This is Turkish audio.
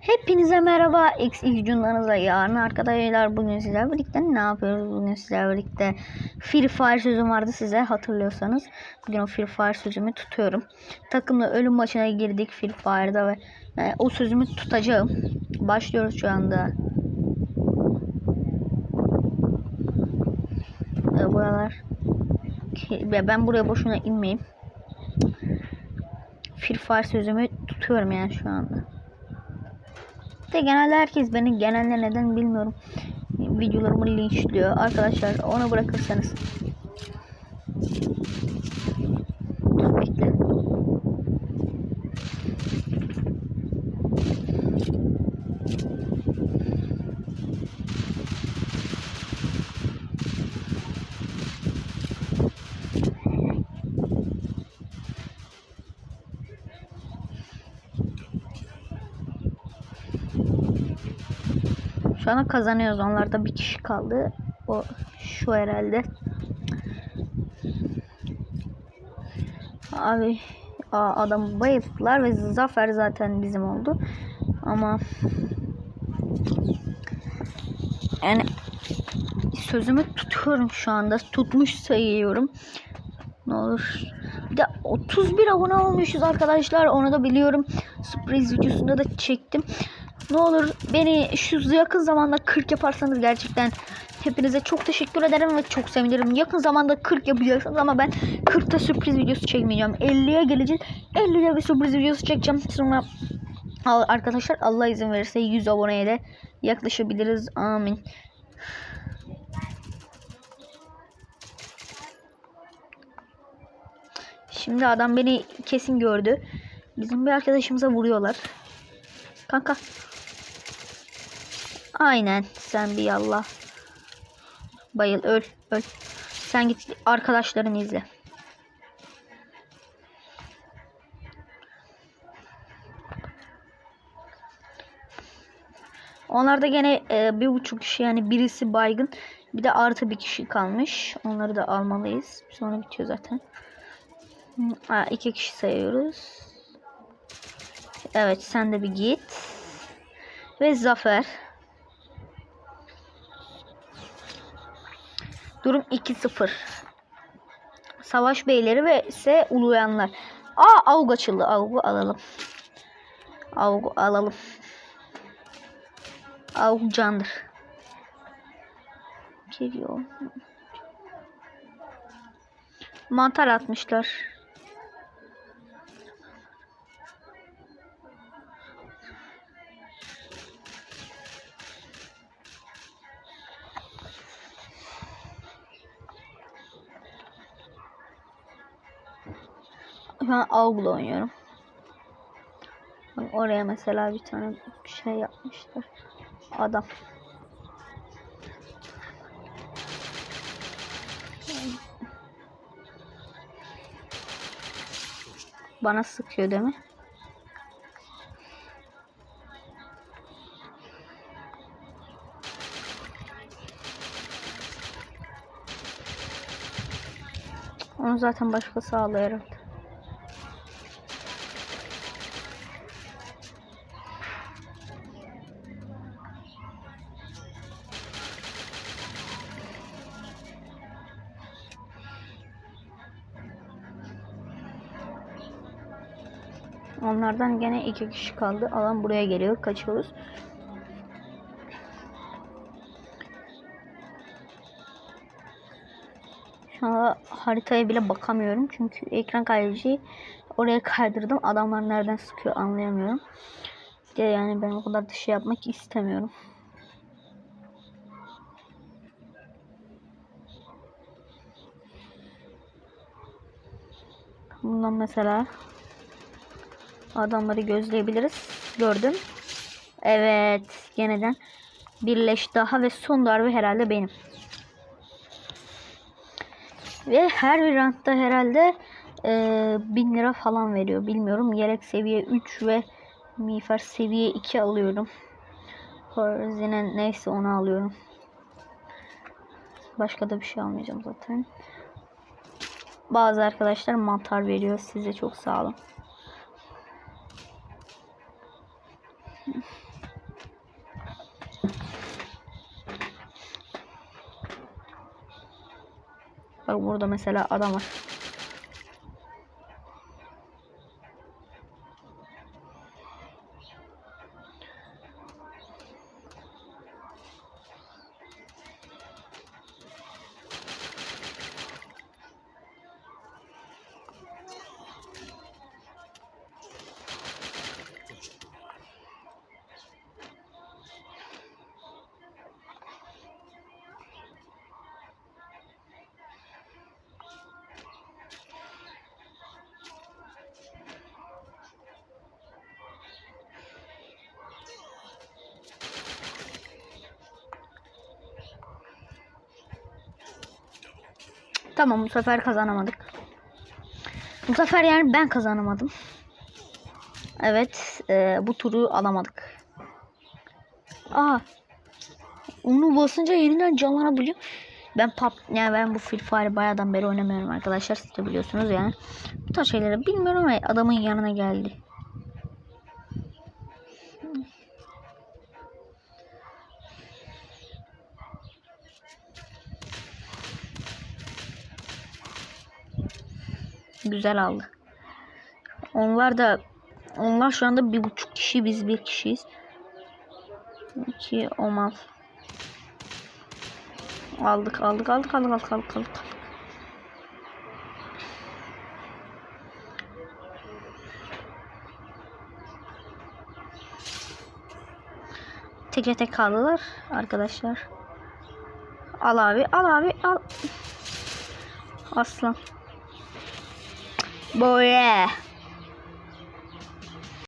Hepinize merhaba. X cümlenizle yarın arkadaşlar bugün sizlerle birlikte ne yapıyoruz? Bugün sizlerle birlikte Free Fire sözüm vardı size hatırlıyorsanız. Bugün o Free Fire sözümü tutuyorum. Takımla ölüm maçına girdik Free Fire'da ve e, o sözümü tutacağım. Başlıyoruz şu anda. E, buralar. Ben buraya boşuna inmeyeyim. Free Fire sözümü tutuyorum yani şu anda. De genelde herkes beni genelde neden bilmiyorum. Videolarımı linçliyor. Arkadaşlar onu bırakırsanız. Dur, Anda kazanıyoruz. Onlarda bir kişi kaldı. O şu herhalde. Abi aa, adam bayılttılar ve zafer zaten bizim oldu. Ama yani sözümü tutuyorum şu anda. Tutmuş sayıyorum. Ne olur. Bir de 31 abone olmuşuz arkadaşlar. Onu da biliyorum. Sürpriz videosunda da çektim. Ne olur beni şu yakın zamanda 40 yaparsanız gerçekten hepinize çok teşekkür ederim ve çok sevinirim. Yakın zamanda 40 yapacaksınız ama ben 40'ta sürpriz videosu çekmeyeceğim. 50'ye geleceğiz. 50'de bir sürpriz videosu çekeceğim. Sonra arkadaşlar Allah izin verirse 100 aboneye de yaklaşabiliriz. Amin. Şimdi adam beni kesin gördü. Bizim bir arkadaşımıza vuruyorlar. Kanka. Aynen sen bir yallah. Bayıl öl öl. Sen git arkadaşlarını izle. Onlarda gene e, bir buçuk kişi yani birisi baygın. Bir de artı bir kişi kalmış. Onları da almalıyız. Sonra bitiyor zaten. Hı, aa, iki kişi sayıyoruz. Evet sen de bir git. Ve zafer. Durum 2-0. Savaş beyleri ve ise uluyanlar. Aa avg açıldı. Avgu alalım. Avgu alalım. Avgu candır. Geliyor. Mantar atmışlar. Ben Avg'la oynuyorum. Bak oraya mesela bir tane şey yapmışlar. Adam. Bana sıkıyor değil mi? Onu zaten başkası alıyor Onlardan gene iki kişi kaldı. Alan buraya geliyor. Kaçıyoruz. Şu anda haritaya bile bakamıyorum. Çünkü ekran kaydedici oraya kaydırdım. Adamlar nereden sıkıyor anlayamıyorum. Yani ben o kadar da şey yapmak istemiyorum. Bundan mesela adamları gözleyebiliriz. Gördüm. Evet. Yeniden birleş daha ve son darbe herhalde benim. Ve her bir roundda herhalde e, 1000 lira falan veriyor. Bilmiyorum. Yelek seviye 3 ve miğfer seviye 2 alıyorum. Horizon'e neyse onu alıyorum. Başka da bir şey almayacağım zaten. bazı arkadaşlar mantar veriyor. Size çok sağ olun. Bak burada mesela adam var. Tamam bu sefer kazanamadık. Bu sefer yani ben kazanamadım. Evet e, bu turu alamadık. Aa onu basınca yeniden canlanabiliyor. Ben pop yani ben bu Free Fire bayağıdan beri oynamıyorum arkadaşlar siz de biliyorsunuz yani. Bu tarz şeyleri bilmiyorum ama adamın yanına geldi. Güzel aldı. Onlar da onlar şu anda bir buçuk kişi biz bir kişiyiz. İki olmaz. Aldık aldık aldık aldık aldık aldık aldık. Teke tek kaldılar arkadaşlar. Al abi al abi al. Aslan. Boy, yeah.